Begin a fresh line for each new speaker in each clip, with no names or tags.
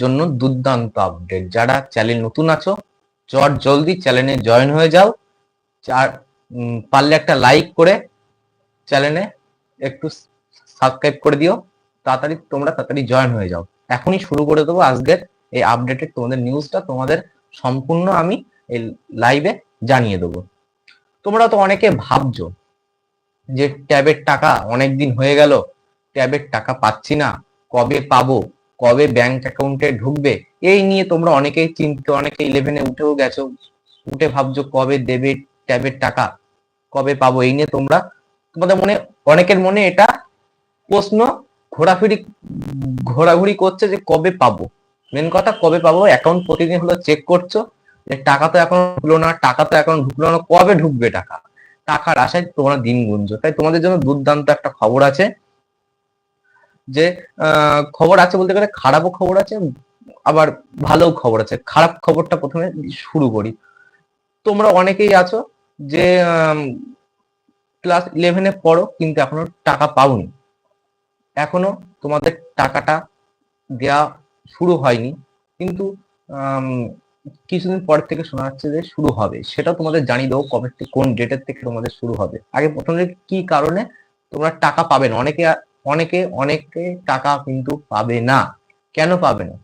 জন্য দুর্দান্ত আপডেট যারা চ্যানেল নতুন আছো, চট জলদি চ্যানেলে জয়েন হয়ে যাও। চার পারলে একটা লাইক করে চ্যানেলে একটু সাবস্ক্রাইব করে দিও। তাড়াতাড়ি, তোমরা তাড়াতাড়ি জয়েন হয়ে যাও। এখনই শুরু করে দেবো আজকের এই আপডেটের তোমাদের নিউজটা তোমাদের সম্পূর্ণ আমি এই লাইভে জানিয়ে দেবো। তোমরা তো অনেকে ভাবছ যে ট্যাবের টাকা অনেক দিন হয়ে গেল, ট্যাবের টাকা পাচ্ছি না, কবে পাবো? কবে ব্যাংক অ্যাকাউন্টে ঢুকবে? এই নিয়ে তোমরা অনেকেই চিন্তিত অনেকে ইলেভেনে উঠেও গেছো, উঠে ভাবছ কবে দেবে ট্যাবের টাকা, কবে পাবো? এই নিয়ে তোমরা, তোমাদের মনে, অনেকের মনে এটা প্রশ্ন ঘোরাফিরি, ঘোরাঘুরি করছে যে কবে পাবো? মেন কথা, কবে পাবো? অ্যাকাউন্ট প্রতিদিন হলো চেক করছ, যে টাকা তো এখন ঢুকলো না, টাকা তো এখন ঢুকলো না, কবে ঢুকবে টাকা? টাকার আশায় তোমরা দিন গুনছো। তাই তোমাদের জন্য দুর্দান্ত একটা খবর আছে। যে খবর আছে বলতে গেলে খারাপও খবর আছে, আবার ভালো খবর আছে। খারাপ খবরটা প্রথমে শুরু করি। তোমরা অনেকেই আছো যে ক্লাস ইলেভেনে পড়ো, কিন্তু এখনও টাকা পাওনি। এখনও তোমাদের টাকাটা দেওয়া শুরু হয়নি। কিন্তু কিছুদিন পর থেকে শোনা যাচ্ছে যে শুরু হবে। সেটা তোমাদের জানিয়ে দেবো কবে কোন ডেটের থেকে তোমাদের শুরু হবে। আগে প্রথমে কি কারণে তোমরা টাকা পাবে না? অনেকে অনেকে অনেকে টাকা কিন্তু পাবে না। কেন পাবে না?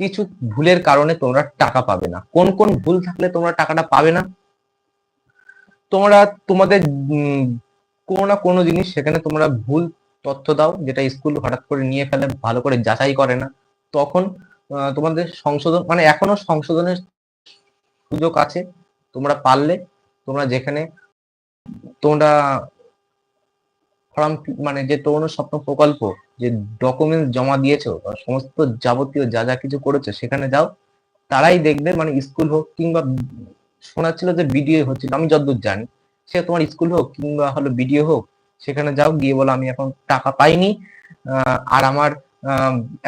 কিছু ভুলের কারণে তোমরা টাকা পাবে না। কোন কোন ভুল থাকলে তোমরা টাকাটা পাবে না? তোমরা, তোমাদের কোনো না কোনো জিনিস সেখানে তোমরা ভুল তথ্য দাও, যেটা স্কুল হঠাৎ করে নিয়ে ফেলে, ভালো করে যাচাই করে না। তখন তোমাদের সংশোধন মানে এখনও সংশোধনের সুযোগ আছে। তোমরা পারলে, তোমরা যেখানে, তোমরা ফর্ম মানে যে তরুণ স্বপ্ন প্রকল্প, যে ডকুমেন্টস জমা দিয়েছ সমস্ত যাবতীয় যা যা কিছু করেছ সেখানে যাও, তারাই দেখবে মানে স্কুল হোক কিংবা শোনাচ্ছিল যে বিডিও হচ্ছিল, আমি যতদূর জানি, সে তোমার স্কুল হোক কিংবা হলো বিডিও হোক, সেখানে যাও, গিয়ে বলো আমি এখন টাকা পাইনি আর আমার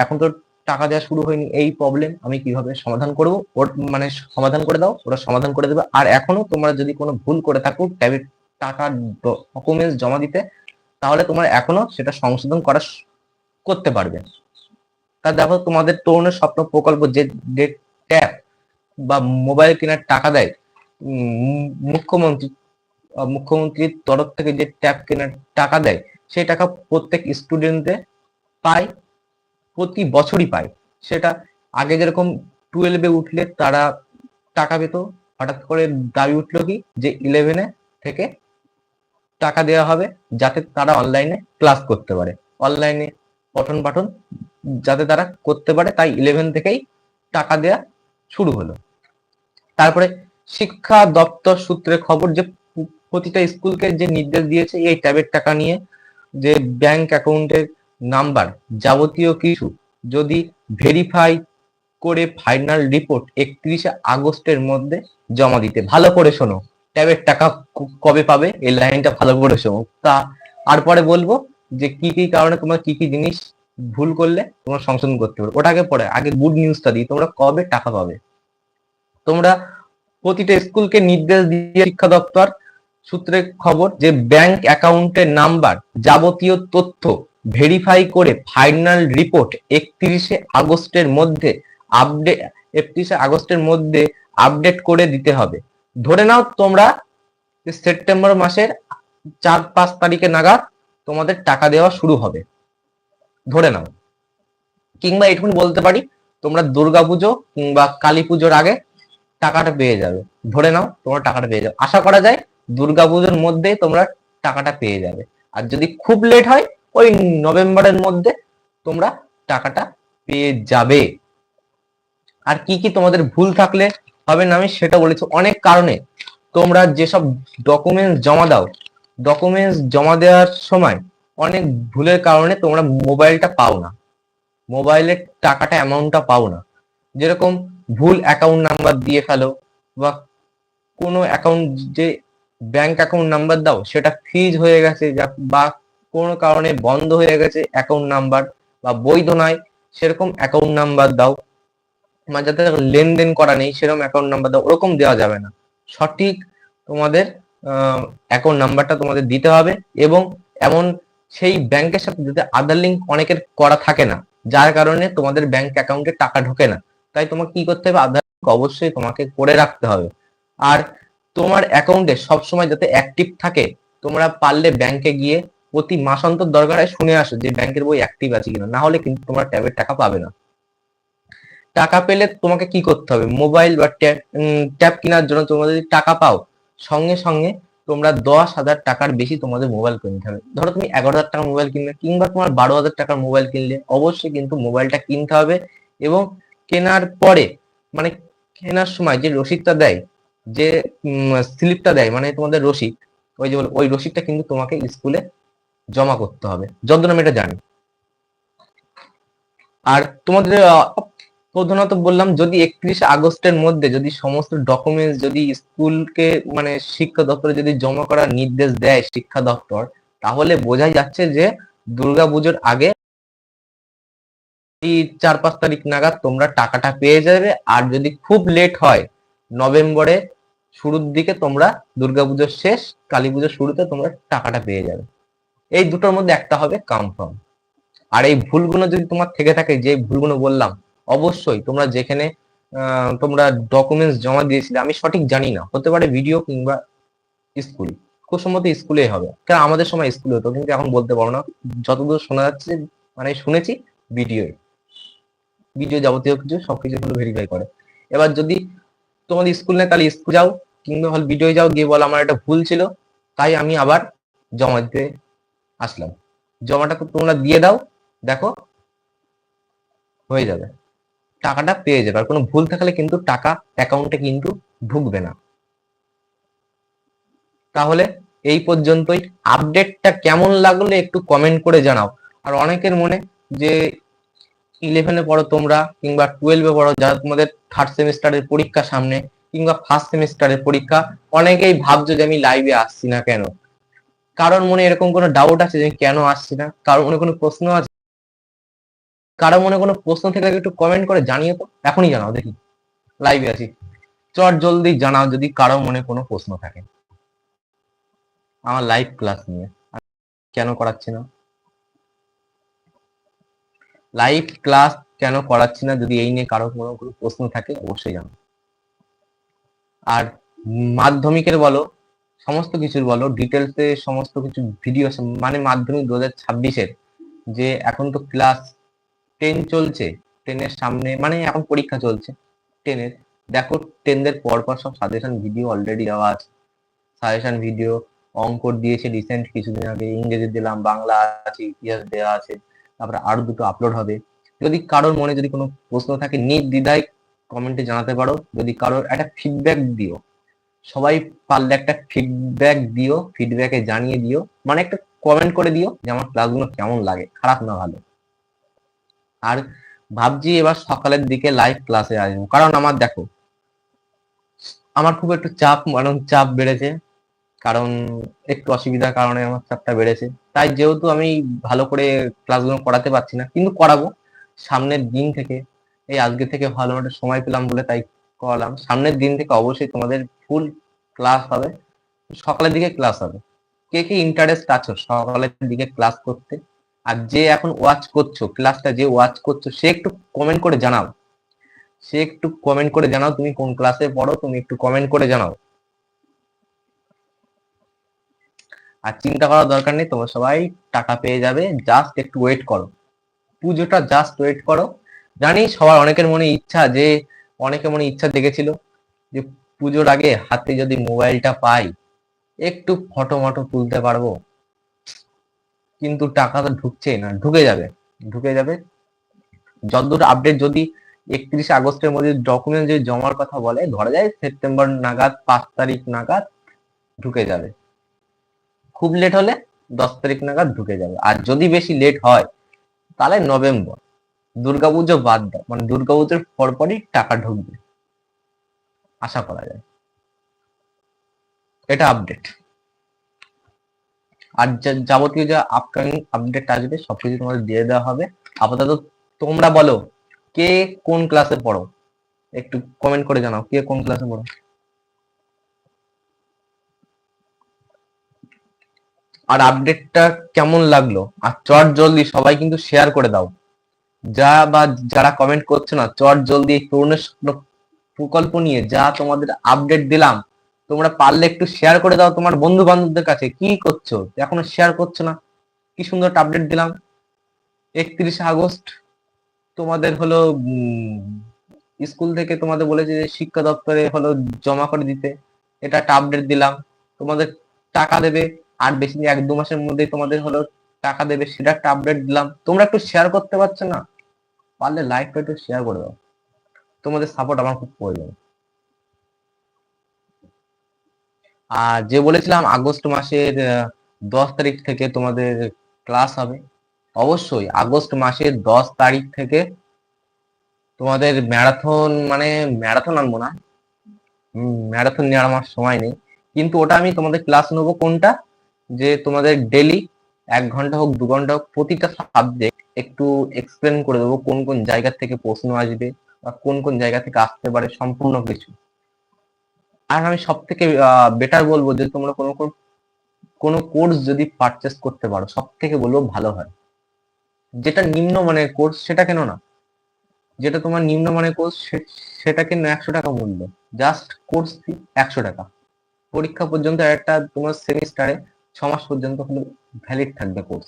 এখন তো টাকা দেওয়া শুরু হয়নি, এই প্রবলেম আমি কীভাবে সমাধান করব? ওর মানে সমাধান করে দাও, ওরা সমাধান করে দেবে। আর এখনও তোমরা যদি কোনো ভুল করে থাকো ট্যাবের টাকা ডকুমেন্টস জমা দিতে তাহলে তোমার এখনও সেটা সংশোধন করা করতে পারবে। তা দেখো তোমাদের তরুণের স্বপ্ন প্রকল্প যে যে বা মোবাইল কেনার টাকা দেয় মুখ্যমন্ত্রী মুখ্যমন্ত্রীর তরফ থেকে যে ট্যাব কেনার টাকা দেয়, সেই টাকা প্রত্যেক স্টুডেন্টদের পায়, প্রতি বছরই পায়। সেটা আগে যেরকম টুয়েলভে উঠলে তারা টাকা পেত, হঠাৎ করে দাবি উঠল কি? যে ইলেভেনে থেকে টাকা দেওয়া হবে যাতে তারা অনলাইনে ক্লাস করতে পারে। অনলাইনে পঠন পাঠন যাতে তারা করতে পারে, তাই ইলেভেন থেকেই টাকা দেয়া শুরু হলো। তারপরে শিক্ষা দপ্তর সূত্রে খবর যে প্রতিটা স্কুলকে যে নির্দেশ দিয়েছে, এই ট্যাবের টাকা নিয়ে যে ব্যাংক অ্যাকাউন্টের নাম্বার যাবতীয় কিছু যদি ভেরিফাই করে ফাইনাল রিপোর্ট একত্রিশে আগস্টের মধ্যে জমা দিতে। ভালো করে শোনো। ট্যাবের টাকা কবে পাবে? এই লাইনটা ভালো করে তা, আর পরে বলব যে কি কি কারণে তোমার কি কি জিনিস ভুল করলে তোমরা সংশোধন করতে পারো ওটাকে পরে, আগে গুড নিউজটা দিই, তোমরা কবে টাকা পাবে? তোমরা প্রতিটা স্কুলকে নির্দেশ দিয়ে শিক্ষা দপ্তর সূত্রে খবর যে ব্যাংক অ্যাকাউন্টের নাম্বার যাবতীয় তথ্য ভেরিফাই করে ফাইনাল রিপোর্ট একত্রিশে আগস্টের মধ্যে আপডেট একত্রিশে আগস্টের মধ্যে আপডেট করে দিতে হবে। ধরে নাও তোমরা সেপ্টেম্বর মাসের চার পাঁচ তারিখে নাগাদ তোমাদের টাকা দেওয়া শুরু হবে। ধরে নাও। কিংবা এটুকুনি বলতে পারি, তোমরা দুর্গাপুজো কিংবা কালী পুজোর আগে টাকাটা পেয়ে যাবে। ধরে নাও, তোমরা টাকাটা পেয়ে যাবে। আশা করা যায় দুর্গাপুজোর মধ্যে তোমরা টাকাটা পেয়ে যাবে। আর যদি খুব লেট হয়, ওই নভেম্বরের মধ্যে তোমরা টাকাটা পেয়ে যাবে। আর কি কি তোমাদের ভুল থাকলে হবে না, আমি সেটা বলেছি। অনেক কারণে তোমরা যেসব ডকুমেন্টস জমা দাও ডকুমেন্টস জমা দেওয়ার সময় অনেক ভুলের কারণে তোমরা মোবাইলটা পাও না। মোবাইলের টাকাটা অ্যামাউন্টটা পাও না। যেরকম ভুল অ্যাকাউন্ট নাম্বার দিয়ে ফেলো বা কোনো অ্যাকাউন্ট যে ব্যাংক অ্যাকাউন্ট নাম্বার দাও, সেটা ফ্রিজ হয়ে গেছে বা কোনো কারণে বন্ধ হয়ে গেছে অ্যাকাউন্ট নাম্বার বা বৈধ নয়, সেরকম অ্যাকাউন্ট নাম্বার দাও। মানে যাতে লেনদেন করা নেই, সেরকম অ্যাকাউন্ট নাম্বার দাও, ওরকম দেওয়া যাবে না। সঠিক তোমাদের অ্যাকাউন্ট নাম্বারটা তোমাদের দিতে হবে এবং এমন সেই ব্যাংকের সাথে যাতে আধার লিঙ্ক অনেকের করা থাকে না, যার কারণে তোমাদের ব্যাংক অ্যাকাউন্টে টাকা ঢোকে না। তাই তোমাকে কি করতে হবে? আধার লিঙ্ক অবশ্যই তোমাকে করে রাখতে হবে। আর তোমার অ্যাকাউন্টে সবসময় যাতে অ্যাক্টিভ থাকে, তোমরা পারলে ব্যাংকে গিয়ে প্রতি মাসান্তর দরকার হয় শুনে আসো যে ব্যাংকের বই অ্যাক্টিভ আছে কিনা। না হলে কিন্তু তোমার ট্যাবের টাকা পাবে না। টাকা পেলে তোমাকে কি করতে হবে? মোবাইল বা ট্যাব কেনার জন্য তোমরা যদি টাকা পাও, সঙ্গে সঙ্গে তোমরা দশ হাজার টাকার বেশি তোমাদের মোবাইল কিনতে হবে। ধরো তুমি এগারো হাজার টাকার মোবাইল কিনলে, কিংবা তোমার বারো হাজার টাকার মোবাইল কিনলে, অবশ্যই কিন্তু মোবাইলটা কিনতে হবে এবং কেনার পরে মানে কেনার সময় যে রসিদটা দেয়, যে স্লিপটা দেয় মানে তোমাদের রসিদ, ওই যে ওই রসিদটা কিন্তু তোমাকে স্কুলে জমা করতে হবে। যতদূর আমি এটা জানি। আর তোমাদের প্রধানত বললাম, যদি একত্রিশে আগস্টের মধ্যে যদি সমস্ত ডকুমেন্টস যদি স্কুলকে মানে শিক্ষা দপ্তরে যদি জমা করার নির্দেশ দেয় শিক্ষা দপ্তর, তাহলে বোঝাই যাচ্ছে যে দুর্গাপুজোর আগে চার পাঁচ তারিখ নাগাদ তোমরা টাকাটা পেয়ে যাবে। আর যদি খুব লেট হয় নভেম্বরে শুরুর দিকে তোমরা দুর্গাপুজোর শেষ, কালী পুজোর শুরুতে তোমরা টাকাটা পেয়ে যাবে। এই দুটোর মধ্যে একটা হবে কনফার্ম আর এই ভুলগুলো যদি তোমার থেকে থাকে, যে ভুলগুলো বললাম অবশ্যই তোমরা যেখানে তোমরা ডকুমেন্টস জমা দিয়েছিলে, আমি সঠিক জানি না। হতে পারে ভিডিও কিংবা স্কুল খুব সম্ভবত স্কুলে হবে। কারণ আমাদের সময় স্কুলে হতো, কিন্তু এখন বলতে পারো না। যতদূর শোনা যাচ্ছে মানে শুনেছি ভিডিও ভিডিও যাবতীয় কিছু, সবকিছু ভেরিফাই করে। এবার যদি তোমাদের স্কুল নেই, তাহলে স্কুল যাও, কিংবা হল ভিডিও যাও, গিয়ে বলো, আমার একটা ভুল ছিল, তাই আমি আবার জমা দিতে আসলাম। জমাটা তোমরা দিয়ে দাও, দেখো, হয়ে যাবে। টাকাটা পেয়ে যাবে। আর কোনো ভুল থাকলে কিন্তু টাকা অ্যাকাউন্টে কিন্তু ঢুকবে না। তাহলে এই পর্যন্তই। আপডেটটা কেমন লাগল একটু কমেন্ট করে জানাও। আর অনেকের মনে যে ইলেভেনে পড়ো তোমরা, কিংবা টুয়েলভে পড়ো, যারা তোমাদের থার্ড সেমিস্টারের পরীক্ষা সামনে, কিংবা ফার্স্ট সেমিস্টারের পরীক্ষা, অনেকেই ভাবছ যে আমি লাইভে আসছি না কেন? কারোর মনে এরকম কোনো ডাউট আছে যে কেন আসছি না? কারোর মনে কোনো প্রশ্ন আছে? কারও মনে কোনো প্রশ্ন থেকে একটু কমেন্ট করে জানিয়ে তো এখনই জানাও, দেখি। লাইভে আছি। চট জলদি জানাও যদি কারও মনে কোনো প্রশ্ন থাকে। আমার লাইভ ক্লাস নিয়ে। কেন করাচ্ছি না? লাইভ ক্লাস কেন করাচ্ছি না? যদি এই নিয়ে কারও কোনো কোনো প্রশ্ন থাকে, অবশ্যই জানো আর মাধ্যমিকের বলো, সমস্ত কিছুর বলো ডিটেলসে সমস্ত কিছু ভিডিও মানে মাধ্যমিক দু হাজার ছাব্বিশের যে এখন তো ক্লাস টেন চলছে। টেনের সামনে মানে এখন পরীক্ষা চলছে। টেনের দেখো টেনদের পর পর সব সাজেশন ভিডিও অলরেডি দেওয়া আছে। সাজেশন ভিডিও অঙ্কর দিয়েছে রিসেন্ট কিছুদিন আগে। ইংরেজি দিলাম, বাংলা আছে, ইতিহাস দেওয়া আছে। তারপরে আরও দুটো আপলোড হবে। যদি কারোর মনে যদি কোনো প্রশ্ন থাকে, নির্দ্বিধায় কমেন্টে জানাতে পারো। যদি কারোর একটা ফিডব্যাক দিও। সবাই পারলে একটা ফিডব্যাক দিও ফিডব্যাকে জানিয়ে দিও। মানে একটা কমেন্ট করে দিও যে আমার ক্লাসগুলো কেমন লাগে, খারাপ না ভালো। আর ভাবছি এবার সকালের দিকে লাইভ ক্লাসে আসব। কারণ আমার দেখো, আমার খুব একটু চাপ মানে চাপ বেড়েছে। কারণ একটু অসুবিধার কারণে আমার চাপটা বেড়েছে। তাই যেহেতু আমি ভালো করে ক্লাসগুলো করাতে পারছি না, কিন্তু করাবো। সামনের দিন থেকে, এই আজকে থেকে ভালো একটা সময় পেলাম বলে তাই করালাম। সামনের দিন থেকে অবশ্যই তোমাদের ফুল ক্লাস হবে। সকালের দিকে ক্লাস হবে। কে কে ইন্টারেস্ট আছো? সকালের দিকে ক্লাস করতে। আর যে এখন ওয়াচ করছ ক্লাসটা যে ওয়াচ করছ, সে একটু কমেন্ট করে জানাও। সে একটু কমেন্ট করে জানাও, তুমি কোন ক্লাসে পড়ো, তুমি একটু কমেন্ট করে জানাও। আর চিন্তা করার দরকার নেই, তোমরা সবাই টাকা পেয়ে যাবে জাস্ট একটু ওয়েট করো। পুজোটা জাস্ট ওয়েট করো। জানি সবার অনেকের মনে ইচ্ছা যে অনেকের মনে ইচ্ছা দেখেছিল যে পুজোর আগে হাতে যদি মোবাইলটা পাই, একটু ফটো মটো তুলতে পারব। কিন্তু টাকা তো ঢুকছে না, ঢুকে যাবে ঢুকে যাবে। যতদূর আপডেট যদি একত্রিশে আগস্টের মধ্যে ডকুমেন্ট যদি জমার কথা বলে, ধরা যায় সেপ্টেম্বর নাগাদ, পাঁচ তারিখ নাগাদ ঢুকে যাবে। খুব লেট হলে দশ তারিখ নাগাদ ঢুকে যাবে। আর যদি বেশি লেট হয়, তাহলে নভেম্বর। দুর্গাপুজো বাদ দাও মানে দুর্গাপুজোর পরপরই টাকা ঢুকবে। আশা করা যায়। এটা আপডেট আর যাবতীয় যা আপকামিং আপডেট আসবে, সবকিছু তোমাদের দিয়ে দেওয়া হবে। আপাতত তোমরা বলো, কে কোন ক্লাসে পড়ো? একটু কমেন্ট করে জানাও, কে কোন ক্লাসে পড়ো? আর আপডেটটা কেমন লাগল? আর চট জলদি সবাই কিন্তু শেয়ার করে দাও। যা বা যারা কমেন্ট করছে না, চট জলদি এই প্রকল্প নিয়ে যা তোমাদের আপডেট দিলাম তোমরা পারলে একটু শেয়ার করে দাও তোমার বন্ধু বান্ধবদের কাছে। কি করছ? এখনও শেয়ার করছ না? কি সুন্দর আপডেট দিলাম। একত্রিশে আগস্ট, তোমাদের হলো স্কুল থেকে তোমাদের বলেছে যে শিক্ষা দপ্তরে হলো জমা করে দিতে। এটা একটা আপডেট দিলাম। তোমাদের টাকা দেবে, আর বেশি এক দু মাসের মধ্যে তোমাদের হলো টাকা দেবে। সেটা একটা আপডেট দিলাম। তোমরা একটু শেয়ার করতে পারছ না? পারলে লাইকটা একটু শেয়ার করে দাও। তোমাদের সাপোর্ট আমার খুব প্রয়োজন। আর যে বলেছিলাম আগস্ট মাসের দশ তারিখ থেকে তোমাদের ক্লাস হবে, অবশ্যই আগস্ট মাসের দশ তারিখ থেকে তোমাদের ম্যারাথন মানে ম্যারাথন আনব না ম্যারাথন নেওয়ার আমার সময় নেই, কিন্তু ওটা আমি তোমাদের ক্লাস নেব কোনটা? যে তোমাদের ডেলি এক ঘণ্টা হোক, দু ঘণ্টা হোক, প্রতিটা সাবজেক্ট একটু এক্সপ্লেন করে দেবো কোন কোন জায়গা থেকে প্রশ্ন আসবে বা কোন কোন জায়গা থেকে আসতে পারে, সম্পূর্ণ কিছু। আর আমি সব থেকে বেটার বলব যে তোমরা কোনো কোনো কোর্স যদি পারচেস করতে পারো সব থেকে বলব ভালো হয়। যেটা নিম্ন মানের কোর্স সেটা কেন না? যেটা তোমার নিম্নমানের কোর্স সেটা কেন একশো টাকা মূল্য। জাস্ট কোর্স একশো টাকা। পরীক্ষা পর্যন্ত একটা তোমার সেমিস্টারে ছ মাস পর্যন্ত হলে ভ্যালিড থাকবে কোর্স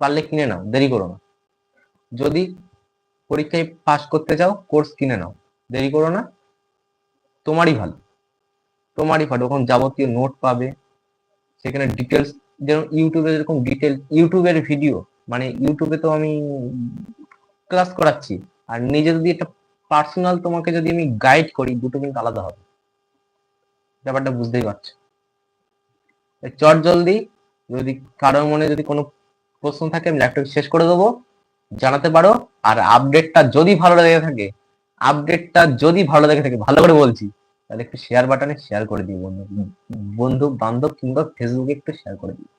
পারলে কিনে নাও, দেরি করো না। যদি পরীক্ষায় পাস করতে চাও কোর্স কিনে নাও, দেরি করো না। তোমারই ভালো। তোমারই ভালো ওখানে যাবতীয় নোট পাবে। সেখানে ডিটেলস যেমন ইউটিউবে যেরকম ডিটেল ইউটিউবের ভিডিও মানে ইউটিউবে তো আমি ক্লাস করাচ্ছি। আর নিজে যদি একটা পার্সোনাল তোমাকে যদি আমি গাইড করি, দুটো কিন্তু আলাদা হবে। ব্যাপারটা বুঝতেই পারছ? চট জলদি, যদি কারোর মনে যদি কোনো প্রশ্ন থাকে, আমি ল্যাপটপ শেষ করে দেবো। জানাতে পারো। আর আপডেটটা যদি ভালো লেগে থাকে আপডেটটা যদি ভালো লেগে থাকে, ভালো করে বলছি। তাহলে একটু শেয়ার বাটনে শেয়ার করে দিই বন্ধু। বন্ধু, বান্ধব কিংবা ফেসবুকে একটু শেয়ার করে দিই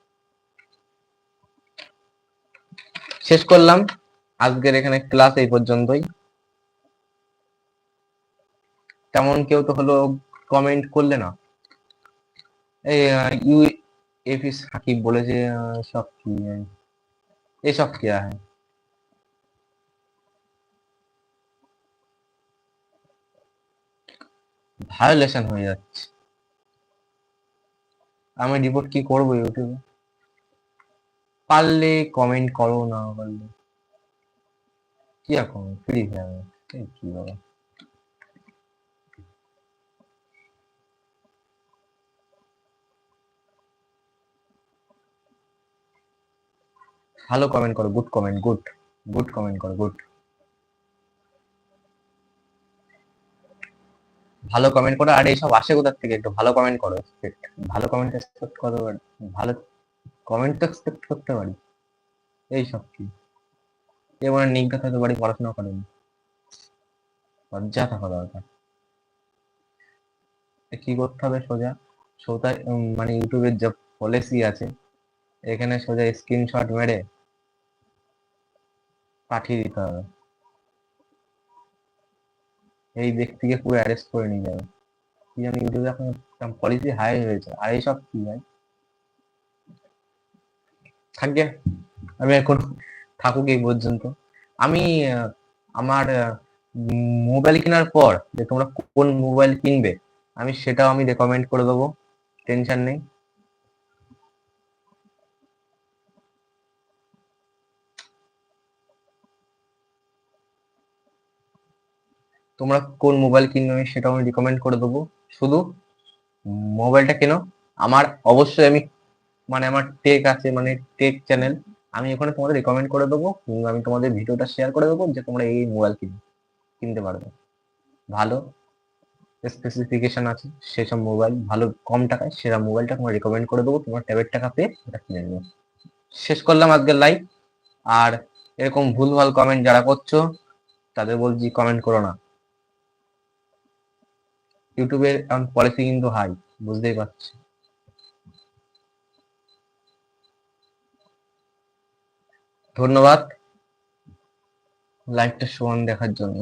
শেষ করলাম। আজকের এখানে ক্লাস এই পর্যন্তই। তেমন কেউ তো হলো কমেন্ট করলে না। এই ইউ, এফি সাকিব বলেছে সব কি এসব কি হ্যাঁ ভায়োলেশন হয়ে যাচ্ছে। আমি রিপোর্ট কি করব ইউটিউবে পারলে কমেন্ট করো, না পারলে। কি এখন ফ্রি কি বাবা ভালো কমেন্ট করো good comment good good comment করো গুড ভালো কমেন্ট করো, আর এইসব আসে কোথার থেকে? একটু ভালো কমেন্ট করো। ভালো কমেন্ট এক্সপেক্ট করো ভালো কমেন্ট তো এক্সপেক্ট করতে পারি। এইসব কি? এবার নিজ্ঞা থাকতে বাড়ি পড়াশোনা করেনি লজ্জা থাকা দরকার। কি করতে হবে সোজা? সোজা মানে ইউটিউবের যে পলিসি আছে, এখানে সোজা স্ক্রিনশট মেরে পাঠিয়ে দিতে হবে। এই ব্যক্তিকে পুরো অ্যারেস্ট করে নিয়ে যাবে। কি জানি ইউটিউবে এখন পলিসি হাই হয়েছে। আর এইসব কি ভাই? থাকবে। আমি এখন থাকুক এই পর্যন্ত। আমি আমার মোবাইল কেনার পর যে তোমরা কোন মোবাইল কিনবে, আমি সেটাও আমি রেকমেন্ড করে দেবো। টেনশন নেই। তোমরা কোন মোবাইল কিনবে সেটাও আমি রিকমেন্ড করে দেবো। শুধু মোবাইলটা কেন, আমার অবশ্যই আমি মানে আমার টেক আছে মানে টেক চ্যানেল আমি ওখানে তোমাদের রিকমেন্ড করে দেবো আমি তোমাদের ভিডিওটা শেয়ার করে দেবো যে তোমরা এই মোবাইল কিন, কিনতে পারবে। ভালো স্পেসিফিকেশন আছে, সেসব মোবাইল ভালো কম টাকায় সেরা মোবাইলটা তোমার রিকমেন্ড করে দেবো, তোমার ট্যাবের টাকা পেয়ে ওটা কিনে নেব শেষ করলাম আজকের লাইভ আর এরকম ভুলভাল কমেন্ট যারা করছ, তাদের বলছি কমেন্ট করো না। ইউটিউবের পলিসি কিন্তু হাই বুঝতেই পারছি। ধন্যবাদ। লাইভটা সমান দেখার জন্য।